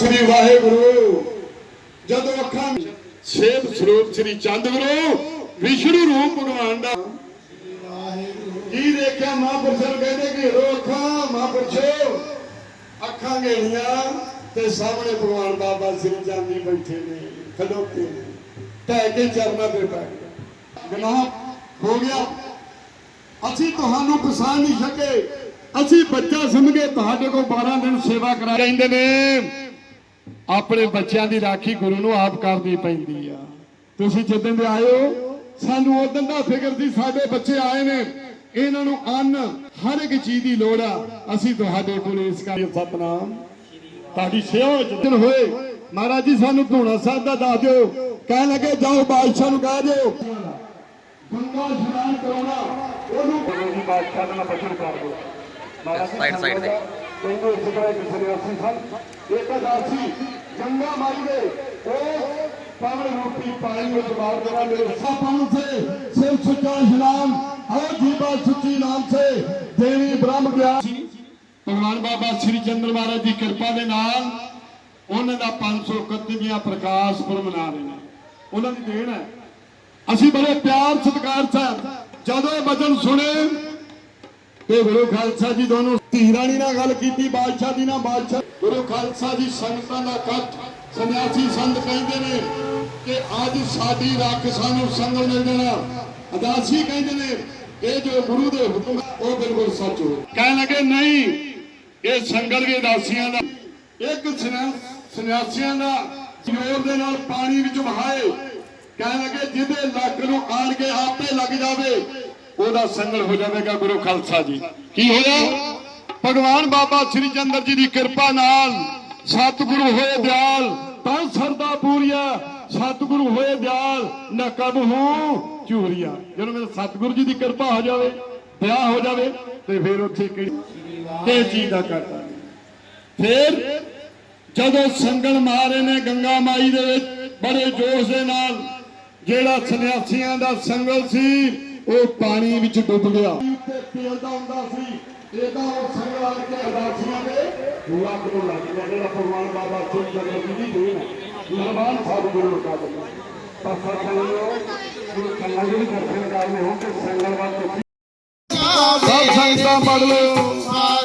ਸ੍ਰੀ ਵਾਹਿਗੁਰੂ। ਜਦੋਂ ਅੱਖਾਂ ਸੇਵ ਸਰੂਪ ਸ੍ਰੀ ਚੰਦਗੁਰੂ ਵਿਸ਼ਨੂੰ ਰੂਪ ਭਗਵਾਨ ਦਾ ਕੀ ਦੇਖਿਆ ਮਹਾਂਪੁਰਸ਼ਾਂ ਕਹਿੰਦੇ ਕਿ ਰੋ ਅੱਖਾਂ, ਮਹਾਂਪੁਰਸ਼ੋ, ਅੱਖਾਂ ਗੇੜੀਆਂ ਤੇ ਸਾਹਮਣੇ ਭਗਵਾਨ ਬਾਬਾ ਸ੍ਰੀ ਚੰਦ ਜੀ ਬੈਠੇ ਨੇ, ਖਲੋਤੇ ਨੇ। ਟਹਿ ਕੇ ਚਰਨਾਂ ਤੇ ਪੈ ਗਏ। ਗੁਨਾਹ ਹੋ ਗਿਆ। ਅਸੀਂ ਤੁਹਾਨੂੰ ਪਛਾਣ ਨਹੀਂ ਸਕੇ। ਅਸੀਂ ਬੱਚਾ ਸਮਝ ਕੇ ਤੁਹਾਡੇ ਕੋਲ 12 ਦਿਨ ਸੇਵਾ ਕਰਾ ਕਹਿੰਦੇ ਨੇ। ਆਪਣੇ ਬੱਚਿਆਂ ਦੀ ਰਾਖੀ ਗੁਰੂ ਨੂੰ ਆਪ ਕਰਨੀ ਪੈਂਦੀ ਆ। ਤੁਸੀਂ ਜਿੱਦਣ ਦੇ ਆਏ ਹੋ ਸਾਨੂੰ ਉਦੋਂ ਦਾ ਫਿਕਰ ਸੀ ਸਾਡੇ ਬੱਚੇ ਆਏ ਨੇ। ਇਹਨਾਂ ਨੂੰ ਅੰਨ ਹਰ ਇੱਕ ਚੀਜ਼ ਦੀ ਲੋੜ ਆ। ਅਸੀਂ ਤੁਹਾਡੇ ਕੋਲ ਇਸ ਕਰਕੇ ਸਤਨਾਮ। ਤੁਹਾਡੀ ਸੇਵਾ ਵਿੱਚ ਦਿਨ ਹੋਏ। ਮਹਾਰਾਜ ਜੀ ਸਾਨੂੰ ਧੂਣਾ ਸਾਹਿਬ ਦਾ ਦੱਸ ਦਿਓ। ਕਹਿ ਲੱਗੇ ਜਾਓ ਬਾਦਸ਼ਾਹ ਨੂੰ ਕਹਿ ਦਿਓ। ਗੰਗਾ ਇਸ਼ਨਾਨ ਕਰਾਉਣਾ ਉਹਨੂੰ ਗੁਰੂ ਜੀ ਬਾਦਸ਼ਾਹ ਦਾ ਬਚਨ ਕਰ ਦਿਓ। ਸਾਈਡ ਸਾਈਡ ਦੇ। ਕਹਿੰਦੇ ਇਸ ਤਰ੍ਹਾਂ ਕਿਸੇ ਨੇ ਅਸੀਂ ਸਨ। ਤਗਾਸੀ गंगा माई दे ओ पावन रूपी पानी में जवाब देना मेरे सापान से शिव सच्चा नाम और जीवा सच्ची नाम से देवी ब्रह्म ज्ञान ਭਗਵਾਨ ਬਾਬਾ ਸ੍ਰੀ ਚੰਦਰ ਮਹਾਰਾਜ ਦੀ ਕਿਰਪਾ ਦੇ ਨਾਲ ਉਹਨਾਂ ਦਾ 531 ਦੀਆਂ ਪ੍ਰਕਾਸ਼ ਪੁਰਬ ਮਨਾ ਰਹੇ ਨੇ। ਉਹਨਾਂ ਦੀ ਦੇਣ ਹੈ। ਅਸੀਂ ਬੜੇ ਪਿਆਰ ਸਤਿਕਾਰ ਸਾਹਿਬ ਜਦੋਂ ਇਹ ਬਚਨ ਸੁਣੇ ਤੇ ਗੁਰੂ ਖਾਲਸਾ ਜੀ ਦੋਨੋਂ ਧੀ ਰਾਣੀ ਨਾਲ ਗੱਲ ਕੀਤੀ, ਬਾਦਸ਼ਾਹ ਦੀ ਨਾਲ ਬਾਦਸ਼ਾਹ। ਗੁਰੂ ਖਾਲਸਾ ਜੀ ਸੰਗਤਾਂ ਦਾ ਇਕੱਠ, ਸੰਨਿਆਸੀ ਸੰਤ ਕਹਿੰਦੇ ਨੇ ਕਿ ਅੱਜ ਸਾਡੀ ਰੱਖ ਸਾਨੂੰ ਸੰਗਲ ਮਿਲ ਜਾਣਾ। ਅਦਾਸੀ ਕਹਿੰਦੇ ਨੇ, ਇਹ ਜੋ ਗੁਰੂ ਦੇ ਹੁਕਮ ਉਹ ਬਿਲਕੁਲ ਸੱਚ ਹੋ ਕਹਿਣ ਲੱਗੇ, ਨਹੀਂ, ਇਹ ਸੰਗਲ ਦੇ ਦਾਸੀਆਂ ਦਾ। ਇੱਕ ਸੰਨਿਆਸੀਆਂ ਦਾ ਜੋਰ ਦੇ ਨਾਲ ਪਾਣੀ ਵਿੱਚ ਵਹਾਏ। ਕਹਿਣ ਲੱਗੇ, ਜਿਹਦੇ ਲੱਕ ਨੂੰ ਆਣ ਕੇ ਆਪੇ ਲੱਗ ਜਾਵੇ, ਉਹਦਾ ਸੰਗਲ ਹੋ ਜਾਵੇਗਾ ਗੁਰੂ ਖਾਲਸਾ ਜੀ। ਕੀ ਹੋਇਆ? ਭਗਵਾਨ ਬਾਬਾ ਸ੍ਰੀ ਚੰਦਰ ਜੀ ਦੀ ਕਿਰਪਾ ਨਾਲ ਸਤਿਗੁਰੂ ਹੋਏ ਦਿਆਲ। ਤਾਂ ਸਰਦਾ ਪੂਰੀਆ, ਸਤਿਗੁਰੂ ਹੋਏ ਦਿਆਲ। ਨਾ ਕਬਹੂ ਚੂਰੀਆ ਜਦੋਂ ਮੇਰੇ ਸਤਿਗੁਰੂ ਜੀ ਦੀ ਕਿਰਪਾ ਹੋ ਜਾਵੇ ਵਿਆਹ ਹੋ ਜਾਵੇ, ਤੇ ਫਿਰ ਉੱਥੇ ਕਿਹੜੀ ਚੀਜ਼ ਦਾ ਕਰਤਾ। ਫਿਰ ਜਦੋਂ ਸੰਗਲ ਮਾਰੇ ਨੇ ਗੰਗਾ ਮਾਈ ਦੇ ਵਿੱਚ, ਬੜੇ ਜੋਸ਼ ਦੇ ਨਾਲ, ਜਿਹੜਾ ਸੰਨਿਆਸੀਆਂ ਦਾ ਸੰਗਲ ਸੀ ਉਹ ਪਾਣੀ ਵਿੱਚ ਡੁੱਬ ਗਿਆ। ਤੇ ਤੇਲਦਾ ਹੁੰਦਾ ਸੀ। ਇਹਦਾ ਉਹ ਸੰਗਲ ਕੇ ਅਦਾਸੀਆਂ ਦੇ ਲੱਗ ਨੂੰ ਲੱਗ ਗਿਆ। ਜਿਹੜਾ ਭਗਵਾਨ ਬਾਬਾ ਸਿੰਘ ਜੀ ਦੀ ਦੇਣ ਮਹਿਮਾਨ ਸਾਹਿਬ ਗੁਰੂ ਕਾ ਦਿੰਦਾ ਪਰ ਸਤਿਗੁਰੂ ਗੁਰੂ ਕੰਨਾਂ ਦੇ ਦਰਸ਼ਨ ਕਰਨੇ ਹੋਣ ਤੇ ਸੰਗਲ ਵੱਲ ਦੇਖੀ। ਸਭ ਸੰਗਤਾਂ ਪੜ ਲਓ।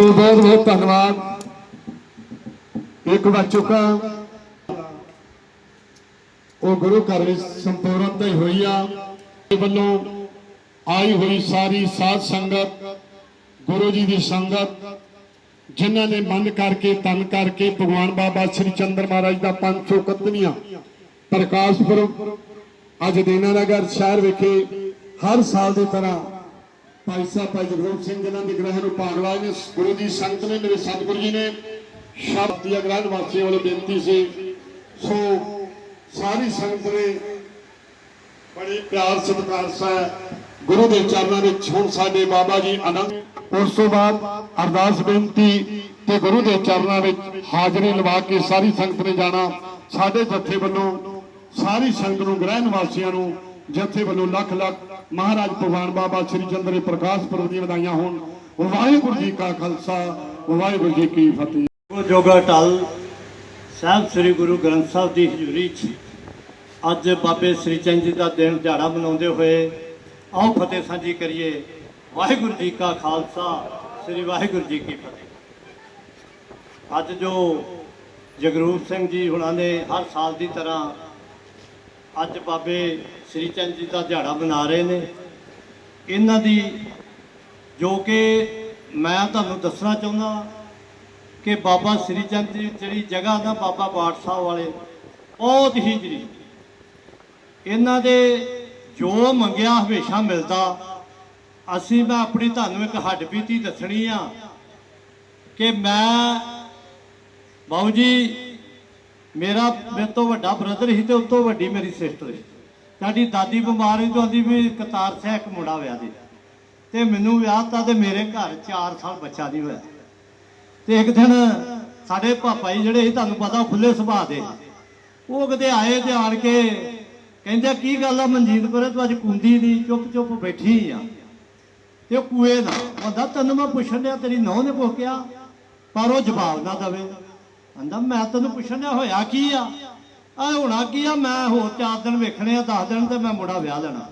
ਸੋ ਬਹੁਤ ਬਹੁਤ ਧੰਨਵਾਦ। ਇੱਕ ਵੱਜ ਚੁੱਕਾ। ਉਹ ਗੁਰੂ ਘਰ ਵਿੱਚ ਸੰਪੂਰਨਤਾ ਹੀ ਹੋਈ ਆ। ਵੱਲੋਂ ਆਈ ਹੋਈ ਸਾਰੀ ਸਾਧ ਸੰਗਤ, ਗੁਰੂ ਜੀ ਦੀ ਸੰਗਤ, ਜਿਨ੍ਹਾਂ ਨੇ ਮਨ ਕਰਕੇ, ਤਨ ਕਰਕੇ ਭਗਵਾਨ ਬਾਬਾ ਸ੍ਰੀ ਚੰਦਰ ਮਹਾਰਾਜ ਦਾ 531ਵੀਂ ਪ੍ਰਕਾਸ਼ ਪੁਰਬ ਅੱਜ ਦੀਨਾਨਗਰ ਸ਼ਹਿਰ ਵਿਖੇ ਹਰ ਸਾਲ ਦੀ ਤਰ੍ਹਾਂ ਭਾਈ ਸਾਹਿਬ, ਭਾਈ ਜਗਰੂਪ ਸਿੰਘ, ਜਿਨ੍ਹਾਂ ਦੇ ਗ੍ਰਹਿ ਨੂੰ ਭਾਗ ਨੇ ਗੁਰੂ ਦੀ ਸੰਗਤ ਨੇ, ਮੇਰੇ ਸਤਿਗੁਰੂ ਜੀ ਨੇ, ਸ਼ਬਦ ਦੀ ਵਾਸੀਆਂ ਵੱਲੋਂ ਬੇਨਤੀ ਸੀ। ਸੋ ਸਾਰੀ ਸੰਗਤ ਨੇ ਬੜੇ ਪਿਆਰ, ਸਤਿਕਾਰ, ਸਹਿ ਗੁਰੂ ਦੇ ਚਰਨਾਂ ਵਿੱਚ ਹੁਣ ਸਾਡੇ ਬਾਬਾ ਜੀ ਆਨੰਦ। ਉਸ ਤੋਂ ਬਾਅਦ ਅਰਦਾਸ ਬੇਨਤੀ ਤੇ ਗੁਰੂ ਦੇ ਚਰਨਾਂ ਵਿੱਚ ਹਾਜ਼ਰੀ ਲਵਾ ਕੇ ਸਾਰੀ ਸੰਗਤ ਨੇ ਜਾਣਾ। ਸਾਡੇ ਜਥੇ ਵੱਲੋਂ ਸਾਰੀ ਸੰਗਤ ਨੂੰ, ਗ੍ਰਹਿ ਨਿਵਾਸੀਆਂ ਨੂੰ ਜਥੇ ਵੱਲੋਂ ਲੱਖ ਲੱਖ ਮਹਾਰਾਜ ਭਗਵਾਨ ਬਾਬਾ ਸ੍ਰੀ ਚੰਦਰ ਪ੍ਰਕਾਸ਼ ਪੁਰਬ ਦੀਆਂ ਵਧਾਈਆਂ ਹੋਣ। ਵਾਹਿਗੁਰੂ ਜੀ ਕਾ ਖਾਲਸਾ, ਵਾਹਿਗੁਰੂ ਜੀ ਕੀ ਫਤਿਹ। ਜੋਗਾ ਟਲ ਸਾਹਿਬ, ਸ੍ਰੀ ਗੁਰੂ ਗ੍ਰੰਥ ਸਾਹਿਬ ਦੀ ਹਜ਼ੂਰੀ 'ਚ ਅੱਜ ਬਾਬੇ ਸ੍ਰੀ ਚੰਦ ਜੀ ਦਾ ਦਿਨ ਦਿਹਾੜਾ ਮਨਾਉਂਦੇ ਹੋਏ ਆਓ ਫਤਿਹ ਸਾਂਝੀ ਕਰੀਏ। ਵਾਹਿਗੁਰੂ ਜੀ ਕਾ ਖਾਲਸਾ, ਸ੍ਰੀ ਵਾਹਿਗੁਰੂ ਜੀ ਕੀ ਫਤਿਹ। ਅੱਜ ਜੋ ਜਗਰੂਪ ਸਿੰਘ ਜੀ ਹੁਣਾਂ ਨੇ ਹਰ ਸਾਲ ਦੀ ਤਰ੍ਹਾਂ ਅੱਜ ਬਾਬੇ ਸ੍ਰੀ ਚੰਦ ਜੀ ਦਾ ਦਿਹਾੜਾ ਮਨਾ ਰਹੇ ਨੇ। ਇਹਨਾਂ ਦੀ ਜੋ ਕਿ ਮੈਂ ਤੁਹਾਨੂੰ ਦੱਸਣਾ ਚਾਹੁੰਦਾ ਕਿ ਬਾਬਾ ਸ੍ਰੀ ਚੰਦ ਜੀ ਜਿਹੜੀ ਜਗ੍ਹਾ ਦਾ ਬਾਬਾ ਬਾਠ ਸਾਹਿਬ ਵਾਲੇ, ਬਹੁਤ ਹੀ ਜਰੀ ਇਹਨਾਂ ਦੇ ਜੋ ਮੰਗਿਆ ਹਮੇਸ਼ਾ ਮਿਲਦਾ, ਅਸੀਂ ਮੈਂ ਆਪਣੀ ਤੁਹਾਨੂੰ ਇੱਕ ਹੱਡ ਬੀਤੀ ਦੱਸਣੀ ਆ ਕਿ ਮੈਂ ਬਾਊ ਜੀ ਮੇਰਾ, ਮੇਰੇ ਤੋਂ ਵੱਡਾ ਬ੍ਰਦਰ ਸੀ ਤੇ ਉਸ ਤੋਂ ਵੱਡੀ ਮੇਰੀ ਸਿਸਟਰ ਸੀ। ਸਾਡੀ ਦਾਦੀ ਬਿਮਾਰ ਸੀ ਤੋਂ ਵੀ ਕਤਾਰ ਸਿਆ ਮੁੰਡਾ ਵਿਆਹ ਦੇ ਤੇ ਮੈਨੂੰ ਵਿਆਹਤਾ ਤੇ ਮੇਰੇ ਘਰ 4 ਸਾਲ ਬੱਚਾ ਨਹੀਂ ਹੋਇਆ। ਤੇ ਇੱਕ ਦਿਨ ਸਾਡੇ ਪਾਪਾ ਜੀ ਜਿਹੜੇ ਸੀ, ਤੁਹਾਨੂੰ ਪਤਾ ਖੁੱਲੇ ਸੁਭਾਅ ਦੇ। ਉਹ ਕਦੇ ਆਏ ਤੇ ਆਣ ਕੇ ਕਹਿੰਦੇ, ਕੀ ਗੱਲ ਆ ਮਨਜੀਤ ਕੋਰੇ? ਤੂੰ ਅੱਜ ਕੁੰਦੀ ਨਹੀਂ ਚੁੱਪ ਚੁੱਪ ਬੈਠੀ ਆ। ਤੇ ਉਹ ਕੂਏ ਦਾ ਕਹਿੰਦਾ ਤੈਨੂੰ ਮੈਂ ਪੁੱਛਣ ਲਿਆ ਤੇਰੀ ਨੌਂ ਨੇ ਪੁੱਛਿਆ ਪਰ ਉਹ ਜਵਾਬ ਨਾ ਦਵੇ। ਕਹਿੰਦਾ ਮੈਂ ਤੈਨੂੰ ਪੁੱਛਣ ਹੋਇਆ ਕੀ ਆ? ਆ ਹੋਣਾ ਕੀ ਆ? ਮੈਂ ਹੋਰ 4 ਦਿਨ ਵੇਖਣੇ ਆ 10 ਦਿਨ ਤੇ ਮੈਂ ਮੁੰਡਾ ਵਿਆਹ ਲੈਣਾ।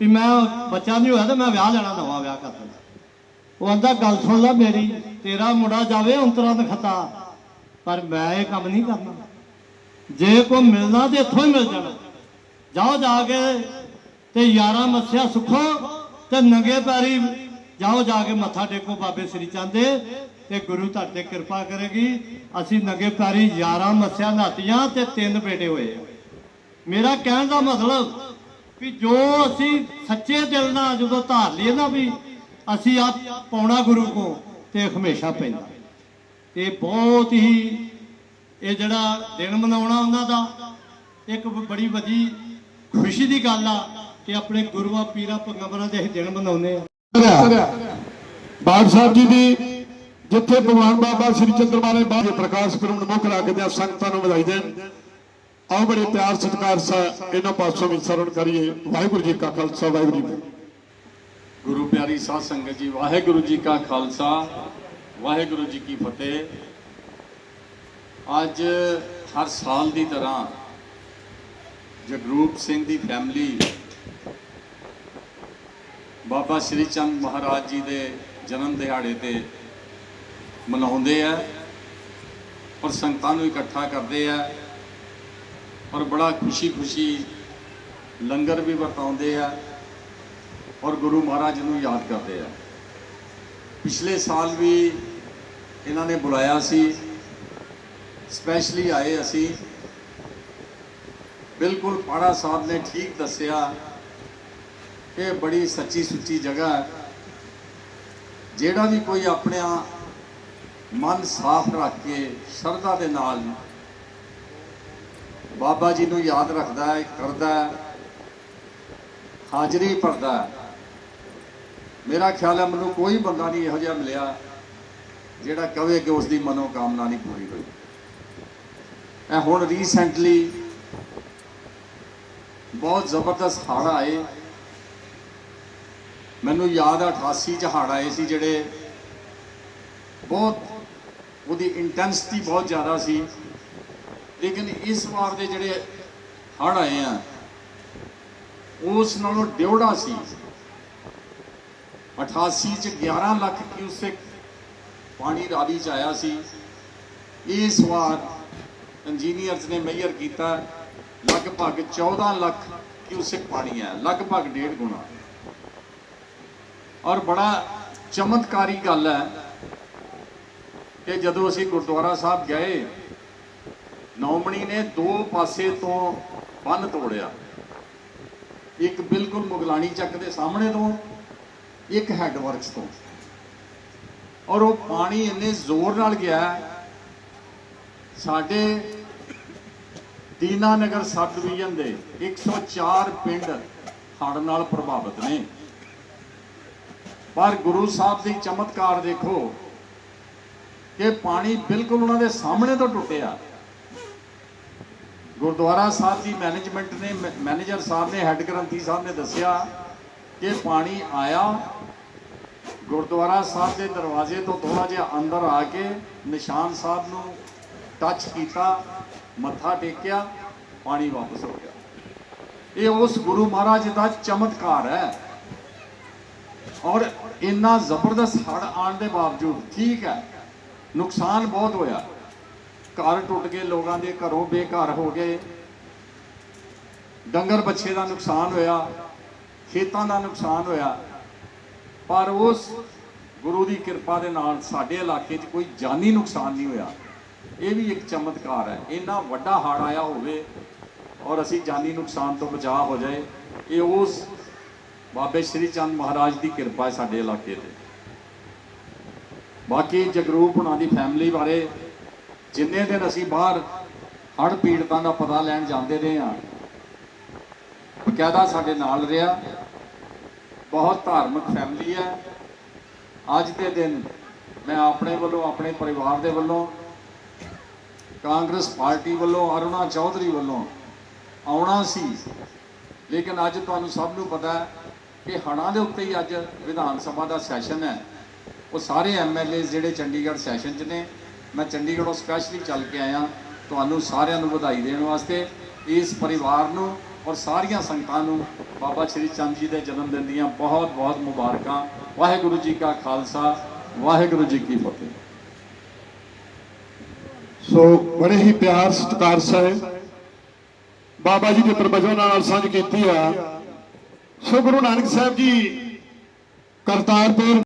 ਵੀ ਮੈਂ ਬੱਚਾ ਨਹੀਂ ਹੋਇਆ ਤੇ ਮੈਂ ਵਿਆਹ ਲੈਣਾ ਨਵਾਂ ਵਿਆਹ ਕਰ ਦੇਣਾ। ਉਹ ਆਂਦਾ, ਗੱਲ ਸੁਣ ਲੈ ਮੇਰੀ, ਤੇਰਾ ਮੁੰਡਾ ਜਾਵੇ ਅੰਤਰਾਂ ਦਾ ਖਤਾ ਪਰ ਮੈਂ ਇਹ ਕੰਮ ਨਹੀਂ ਕਰਨਾ। ਜੇ ਕੋ ਮਿਲਣਾ ਤੇ ਇੱਥੋਂ ਹੀ ਮਿਲ ਜਾਣਾ। ਜਾਓ ਜਾ ਕੇ ਤੇ ਯਾਰਾਂ ਮੱਸਿਆ ਸੁਖੋ ਤੇ ਨੰਗੇ ਪੈਰੀ ਜਾਓ ਜਾ ਕੇ ਮੱਥਾ ਟੇਕੋ ਬਾਬੇ ਸ੍ਰੀ ਚੰਦ ਦੇ ਤੇ ਗੁਰੂ ਤੁਹਾਡੇ ਤੇ ਕਿਰਪਾ ਕਰੇਗੀ। ਅਸੀਂ ਨਗੇ ਪੈਰੀ ਯਾਰਾਂ ਮੱਸਿਆ ਨਾਤੀਆਂ ਤੇ ਤਿੰਨ ਬੇਟੇ ਹੋਏ ਮੇਰਾ ਕਹਿਣ ਦਾ ਮਤਲਬ ਵੀ ਜੋ ਅਸੀਂ ਸੱਚੇ ਦਿਲ ਨਾਲ ਜਦੋਂ ਧਾਰ ਲਈਏ ਨਾ ਵੀ ਅਸੀਂ ਆ ਪਾਉਣਾ ਗੁਰੂ ਕੋ ਤੇ ਹਮੇਸ਼ਾ ਪੈਂਦਾ। ਤੇ ਬਹੁਤ ਹੀ ਇਹ ਜਿਹੜਾ ਦਿਨ ਮਨਾਉਣਾ ਉਹਨਾਂ ਦਾ, ਇੱਕ ਬੜੀ ਵੱਡੀ ਖੁਸ਼ੀ ਦੀ ਗੱਲ ਆ ਕਿ ਆਪਣੇ ਗੁਰੂਆਂ, ਪੀਰਾਂ ਪੈਗੰਬਰਾਂ ਦੇ ਅਸੀਂ ਦਿਨ ਮਨਾਉਂਦੇ ਆ। ਬਾਠ ਸਾਹਿਬ ਜੀ ਦੀ ਜਿੱਥੇ ਭਗਵਾਨ ਬਾਬਾ ਸ੍ਰੀ ਚੰਦਰਮਾ ਨੇ ਪ੍ਰਕਾਸ਼ ਪੁਰਬ ਨੂੰ ਮੁੱਖ ਰੱਖਦਿਆਂ ਸੰਗਤਾਂ ਨੂੰ ਵਧਾਈ ਦੇਣ। ਆਓ ਬੜੇ ਪਿਆਰ ਸਤਿਕਾਰ ਸਾ ਇਹਨਾਂ ਪਾਸੋਂ ਵੀ ਸਰਵਣ ਕਰੀਏ। ਵਾਹਿਗੁਰੂ ਜੀ ਕਾ ਖਾਲਸਾ, ਵਾਹਿਗੁਰੂ ਜੀ ਗੁਰੂ ਪਿਆਰੀ ਸਾਧ ਸੰਗਤ ਜੀ, ਵਾਹਿਗੁਰੂ ਜੀ ਕਾ ਖਾਲਸਾ, ਵਾਹਿਗੁਰੂ ਜੀ ਕੀ ਫਤਿਹ। ਅੱਜ ਹਰ ਸਾਲ ਦੀ ਤਰ੍ਹਾਂ ਜਗਰੂਪ ਸਿੰਘ ਦੀ ਫੈਮਿਲੀ ਬਾਬਾ ਸ਼੍ਰੀ ਚੰਦ ਮਹਾਰਾਜ ਜੀ ਦੇ ਜਨਮ ਦਿਹਾੜੇ ਤੇ ਮਨਾਉਂਦੇ ਆ ਔਰ ਸੰਗਤਾਂ ਨੂੰ ਇਕੱਠਾ ਕਰਦੇ ਆ ਔਰ ਬੜਾ ਖੁਸ਼ੀ-ਖੁਸ਼ੀ ਲੰਗਰ ਵੀ ਵਰਤਾਉਂਦੇ ਆ ਔਰ ਗੁਰੂ ਮਹਾਰਾਜ ਨੂੰ ਯਾਦ ਕਰਦੇ ਆ। ਪਿਛਲੇ ਸਾਲ ਵੀ ਇਹਨਾਂ ਨੇ ਬੁਲਾਇਆ ਸੀ ਸਪੈਸ਼ਲੀ ਆਏ ਅਸੀਂ। ਬਿਲਕੁਲ ਪਾੜਾ ਸਾਹਿਬ ਨੇ ਠੀਕ ਦੱਸਿਆ ਇਹ ਬੜੀ ਸੱਚੀ ਸੁੱਚੀ ਜਗ੍ਹਾ ਹੈ। ਜਿਹੜਾ ਵੀ ਕੋਈ ਆਪਣਾ ਮਨ ਸਾਫ਼ ਰੱਖ ਕੇ ਸ਼ਰਧਾ ਦੇ ਨਾਲ ਬਾਬਾ ਜੀ ਨੂੰ ਯਾਦ ਰੱਖਦਾ ਹੈ, ਕਰਦਾ ਹੈ, ਹਾਜ਼ਰੀ ਭਰਦਾ ਹੈ। ਮੇਰਾ ਖਿਆਲ ਹੈ ਮੈਨੂੰ ਕੋਈ ਬੰਦਾ ਨਹੀਂ ਇਹੋ ਜਿਹਾ ਮਿਲਿਆ ਜਿਹੜਾ ਕਵੇ ਕਿ ਉਸ ਦੀ ਮਨੋਕਾਮਨਾ ਨਹੀਂ ਪੂਰੀ ਹੋਈ। ਇਹ ਹੁਣ ਰੀਸੈਂਟਲੀ ਬਹੁਤ ਜ਼ਬਰਦਸਤ ਹੜ੍ਹ ਆਏ। ਮੈਨੂੰ ਯਾਦ ਆ 88 ਚ ਹੜ੍ਹ ਆਏ ਸੀ ਜਿਹੜੇ ਬਹੁਤ ਉਹਦੀ ਇੰਟੈਂਸਿਟੀ ਬਹੁਤ ਜ਼ਿਆਦਾ ਸੀ। ਲੇਕਿਨ ਇਸ ਵਾਰ ਦੇ ਜਿਹੜੇ ਹੜ੍ਹ ਆਏ ਆ, ਉਸ ਨਾਲੋਂ ਡਿਉੜਾ ਸੀ। 88 ਚ 11 ਲੱਖ ਕਿਊਸੈਕ ਪਾਣੀ ਰਾਵੀ ਚ ਆਇਆ ਸੀ। ਇਸ ਵਾਰ ਇੰਜੀਨੀਅਰਸ ਨੇ ਮੇਜਰ ਕੀਤਾ, ਲਗਭਗ 14 ਲੱਖ ਕਿਊਸੈਕ ਪਾਣੀ ਹੈ ਲਗਭਗ ਡੇਢ ਗੁਣਾ। ਔਰ ਬੜਾ ਚਮਤਕਾਰੀ ਗੱਲ ਹੈ ਕਿ ਜਦੋਂ ਅਸੀਂ ਗੁਰਦੁਆਰਾ ਸਾਹਿਬ ਗਏ, ਨੌਮਣੀ ਨੇ ਦੋ ਪਾਸੇ ਤੋਂ ਬੰਨ ਤੋੜਿਆ। ਇੱਕ ਬਿਲਕੁਲ ਮੁਗਲਾਣੀ ਚੱਕ ਦੇ ਸਾਹਮਣੇ ਤੋਂ, ਇੱਕ ਹੈਡਵਰਕਸ ਤੋਂ। ਔਰ ਉਹ ਪਾਣੀ ਇੰਨੇ ਜ਼ੋਰ ਨਾਲ ਗਿਆ, ਸਾਡੇ ਦੀਨਾਨਗਰ ਸਬ ਡਿਵੀਜ਼ਨ ਦੇ 104 ਪਿੰਡ ਹੜ੍ਹ ਨਾਲ ਪ੍ਰਭਾਵਿਤ ਨੇ। ਪਰ ਗੁਰੂ ਸਾਹਿਬ ਦੀ ਚਮਤਕਾਰ ਦੇਖੋ ਕਿ ਪਾਣੀ ਬਿਲਕੁਲ ਉਹਨਾਂ ਦੇ ਸਾਹਮਣੇ ਤੋਂ ਟੁੱਟਿਆ। ਗੁਰਦੁਆਰਾ ਸਾਹਿਬ ਦੀ ਮੈਨੇਜਮੈਂਟ ਨੇ ਮੈ- ਮੈਨੇਜਰ ਸਾਹਿਬ ਨੇ ਹੈੱਡ ਗ੍ਰੰਥੀ ਸਾਹਿਬ ਨੇ ਦੱਸਿਆ ਕਿ ਪਾਣੀ ਆਇਆ, ਗੁਰਦੁਆਰਾ ਸਾਹਿਬ ਦੇ ਦਰਵਾਜ਼ੇ ਤੋਂ ਥੋੜਾ ਜਿਹਾ ਅੰਦਰ ਆ ਕੇ ਨਿਸ਼ਾਨ ਸਾਹਿਬ ਨੂੰ ਟੱਚ ਕੀਤਾ, ਮੱਥਾ ਟੇਕਿਆ, ਪਾਣੀ ਵਾਪਸ ਹੋ ਗਿਆ। ਇਹ ਉਸ ਗੁਰੂ ਮਹਾਰਾਜ ਦਾ ਚਮਤਕਾਰ ਹੈ। ਔਰ ਇੰਨਾ ਜ਼ਬਰਦਸਤ ਹੜ ਆਉਣ ਦੇ ਬਾਵਜੂਦ, ਠੀਕ ਹੈ, ਨੁਕਸਾਨ ਬਹੁਤ ਹੋਇਆ। ਘਰ ਟੁੱਟ ਗਏ, ਲੋਕਾਂ ਦੇ ਘਰੋਂ ਬੇਘਰ ਹੋ ਗਏ। ਡੰਗਰ ਬੱਚੇ ਦਾ ਨੁਕਸਾਨ ਹੋਇਆ, ਖੇਤਾਂ ਦਾ ਨੁਕਸਾਨ ਹੋਇਆ। ਪਰ ਉਸ ਗੁਰੂ ਦੀ ਕਿਰਪਾ ਦੇ ਨਾਲ ਸਾਡੇ ਇਲਾਕੇ 'ਚ ਕੋਈ ਜਾਨੀ ਨੁਕਸਾਨ ਨਹੀਂ ਹੋਇਆ। ਇਹ ਵੀ ਇੱਕ ਚਮਤਕਾਰ ਹੈ। ਇੰਨਾ ਵੱਡਾ ਹੜ੍ਹ ਆਇਆ ਹੋਵੇ ਔਰ ਅਸੀਂ ਜਾਨੀ ਨੁਕਸਾਨ ਤੋਂ ਬਚਾਅ ਹੋ ਜਾਏ, ਇਹ ਉਸ ਬਾਬੇ ਸ਼੍ਰੀ ਚੰਦ ਮਹਾਰਾਜ ਦੀ ਕਿਰਪਾ ਹੈ ਸਾਡੇ ਇਲਾਕੇ ਤੇ। ਬਾਕੀ ਜਗਰੂਪ ਹੁਣਾਂ ਦੀ ਫੈਮਿਲੀ ਬਾਰੇ ਜਿੰਨੇ ਦਿਨ ਅਸੀਂ ਬਾਹਰ ਹੜ੍ਹ ਪੀੜਤਾਂ ਦਾ ਪਤਾ ਲੈਣ ਜਾਂਦੇ ਰਹੇ ਹਾਂ, ਬਕਾਇਦਾ ਸਾਡੇ ਨਾਲ ਰਿਹਾ। ਬਹੁਤ ਧਾਰਮਿਕ ਫੈਮਿਲੀ ਹੈ। ਅੱਜ ਦੇ ਦਿਨ ਮੈਂ ਆਪਣੇ ਵੱਲੋਂ, ਆਪਣੇ ਪਰਿਵਾਰ ਦੇ ਵੱਲੋਂ, ਕਾਂਗਰਸ ਪਾਰਟੀ ਵੱਲੋਂ, ਅਰੁਣਾ ਚੌਧਰੀ ਵੱਲੋਂ ਆਉਣਾ ਸੀ। ਲੇਕਿਨ ਅੱਜ ਤੁਹਾਨੂੰ ਸਭ ਨੂੰ ਪਤਾ ਹੈ ਕਿ ਹੜ੍ਹਾਂ ਦੇ ਉੱਤੇ ਹੀ ਅੱਜ ਵਿਧਾਨ ਸਭਾ ਦਾ ਸੈਸ਼ਨ ਹੈ। ਉਹ ਸਾਰੇ ਐਮਐਲਏ ਜਿਹੜੇ ਚੰਡੀਗੜ੍ਹ ਸੈਸ਼ਨ 'ਚ ਨੇ, ਮੈਂ ਚੰਡੀਗੜ੍ਹੋਂ ਸਪੈਸ਼ਲੀ ਚੱਲ ਕੇ ਆਇਆ ਤੁਹਾਨੂੰ ਸਾਰਿਆਂ ਨੂੰ ਵਧਾਈ ਦੇਣ ਵਾਸਤੇ। ਇਸ ਪਰਿਵਾਰ ਨੂੰ ਔਰ ਸਾਰੀਆਂ ਸੰਗਤਾਂ ਨੂੰ ਬਾਬਾ ਸ਼੍ਰੀ ਚੰਦ ਜੀ ਦੇ ਜਨਮ ਦਿਨ ਦੀਆਂ ਬਹੁਤ ਬਹੁਤ ਮੁਬਾਰਕਾਂ। ਵਾਹਿਗੁਰੂ ਜੀ ਕਾ ਖਾਲਸਾ, ਵਾਹਿਗੁਰੂ ਜੀ ਕੀ ਫਤਿਹ। ਸੋ ਬੜੇ ਹੀ ਪਿਆਰ ਸਤਿਕਾਰ ਸਹਿ ਬਾਬਾ ਜੀ ਦੇ ਪ੍ਰਵਚਨ ਨਾਲ ਸਾਂਝ ਕੀਤੀ ਆ। ਸੋ ਗੁਰੂ ਨਾਨਕ ਸਾਹਿਬ ਜੀ ਕਰਤਾਰਪੁਰ